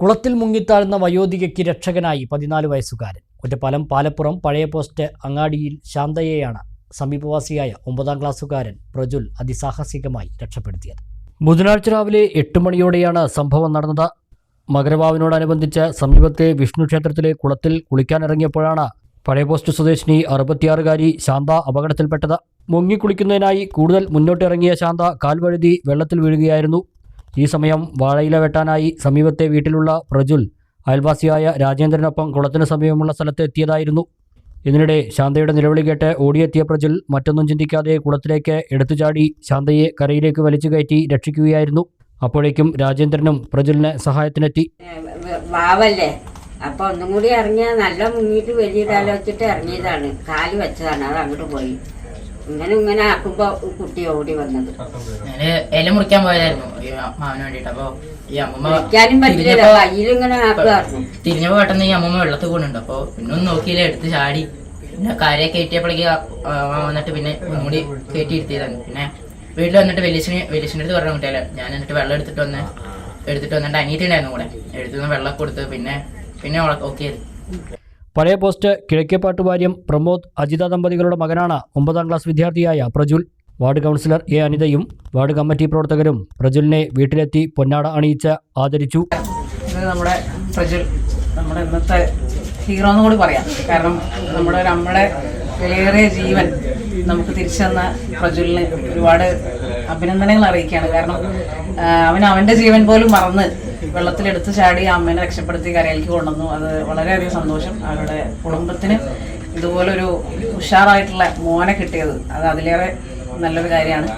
കുളത്തിൽ മുങ്ങിത്താഴ്ന്ന വയോധികയ്ക്ക് രക്ഷകനായി പതിനാല് വയസ്സുകാരൻ. ഒറ്റപ്പാലം പാലപ്പുറം പഴയ പോസ്റ്റ് അങ്ങാടിയിൽ ശാന്തയെയാണ് സമീപവാസിയായ ഒമ്പതാം ക്ലാസ്സുകാരൻ പ്രജുൽ അതിസാഹസികമായി രക്ഷപ്പെടുത്തിയത്. ബുധനാഴ്ച രാവിലെ എട്ട് മണിയോടെയാണ് സംഭവം നടന്നത്. മകരവാവിനോടനുബന്ധിച്ച് സമീപത്തെ വിഷ്ണു ക്ഷേത്രത്തിലെ കുളത്തിൽ കുളിക്കാനിറങ്ങിയപ്പോഴാണ് പഴയ പോസ്റ്റ് സ്വദേശിനി അറുപത്തിയാറുകാരി ശാന്ത അപകടത്തിൽപ്പെട്ടത്. മുങ്ങിക്കുളിക്കുന്നതിനായി കൂടുതൽ മുന്നോട്ടിറങ്ങിയ ശാന്ത കാൽവഴുതി വെള്ളത്തിൽ വീഴുകയായിരുന്നു. ഈ സമയം വാഴയില വെട്ടാനായി സമീപത്തെ വീട്ടിലുള്ള പ്രജുൽ അയൽവാസിയായ രാജേന്ദ്രനൊപ്പം കുളത്തിന് സമീപമുള്ള സ്ഥലത്ത് എത്തിയതായിരുന്നു. ഇതിനിടെ ശാന്തയുടെ നിലവിളി കേട്ട് ഓടിയെത്തിയ പ്രജുൽ മറ്റൊന്നും ചിന്തിക്കാതെ കുളത്തിലേക്ക് എടുത്തു ചാടി ശാന്തയെ കരയിലേക്ക് വലിച്ചു കയറ്റി രക്ഷിക്കുകയായിരുന്നു. അപ്പോഴേക്കും രാജേന്ദ്രനും പ്രജുലിന് സഹായത്തിനെത്തി. വാവല്ലേ? അപ്പൊ ഒന്നും കൂടി ഇറങ്ങിയ നല്ല മുങ്ങിട്ട് വലിയ വെച്ചിട്ട് ഇറങ്ങിയതാണ്. കാൽ വെച്ചതാണ് അത് അങ്ങോട്ട് പോയി. ഇങ്ങനെ ഇങ്ങനെ ആക്കുമ്പോ കുട്ടി ഓടി വന്നത്. ഞാൻ ഇല മുറിക്കാൻ പോയതായിരുന്നു. മാവന് വേണ്ടിട്ട്. അപ്പൊ ഈ അമ്മമ്മ തിരിഞ്ഞപ്പോ- പെട്ടെന്ന് ഈ അമ്മമ്മ വെള്ളത്തിൽ കൊണ്ടുണ്ട് അപ്പൊ പിന്നെ ഒന്നും നോക്കിയില്ല എടുത്ത് ചാടി. പിന്നെ കാര്യം കയറ്റിയപ്പോഴേക്ക് വന്നിട്ട് പിന്നെ ഒന്നുകൂടി കയറ്റി ഇരുത്തിയതാണ്. പിന്നെ വീട്ടിൽ വന്നിട്ട് വലിയച്ഛന് വലിയച്ഛന്റെ അടുത്ത് പറഞ്ഞു കുട്ടിയല്ല ഞാൻ എന്നിട്ട് വെള്ളം എടുത്തിട്ട് വന്ന് എടുത്തിട്ട് വന്നിട്ട് അനിയത്തി ഉണ്ടായിരുന്നു കൂടെ. എടുത്തു വന്ന് വെള്ളം കൊടുത്ത് പിന്നെ പിന്നെ ഓക്കെ ചെയ്തു പഴയ പോസ്റ്റ് കിഴക്കേപ്പാട്ട് വാര്യം പ്രമോദ് അജിത ദമ്പതികളുടെ മകനാണ് ഒമ്പതാം ക്ലാസ് വിദ്യാർത്ഥിയായ പ്രജുൽ. വാർഡ് കൗൺസിലർ എ അനിതയും വാർഡ് കമ്മിറ്റി പ്രവർത്തകരും പ്രജുലിനെ വീട്ടിലെത്തി പൊന്നാട അണിയിച്ച് ആദരിച്ചു. നമ്മുടെ പ്രജുൽ നമ്മുടെ ഇന്നത്തെ ഹീറോ എന്ന് കൂടി പറയാം. കാരണം നമ്മുടെ നമ്മുടെ വിലയേറിയ ജീവൻ നമുക്ക് തിരിച്ചു തന്ന പ്രജുലിന് ഒരുപാട് അഭിനന്ദനങ്ങൾ അറിയിക്കുകയാണ്. കാരണം അവൻ അവന്റെ ജീവൻ പോലും മറന്ന് വെള്ളത്തിലെടുത്ത് ചാടി അമ്മേനെ രക്ഷപ്പെടുത്തി കരയിലേക്ക് കൊണ്ടുവന്നു. അത് വളരെയധികം സന്തോഷം. അവരുടെ കുടുംബത്തിന് ഇതുപോലൊരു ഉഷാറായിട്ടുള്ള മോനെ കിട്ടിയത്. അത് അതിലേറെ നല്ലൊരു കാര്യമാണ്.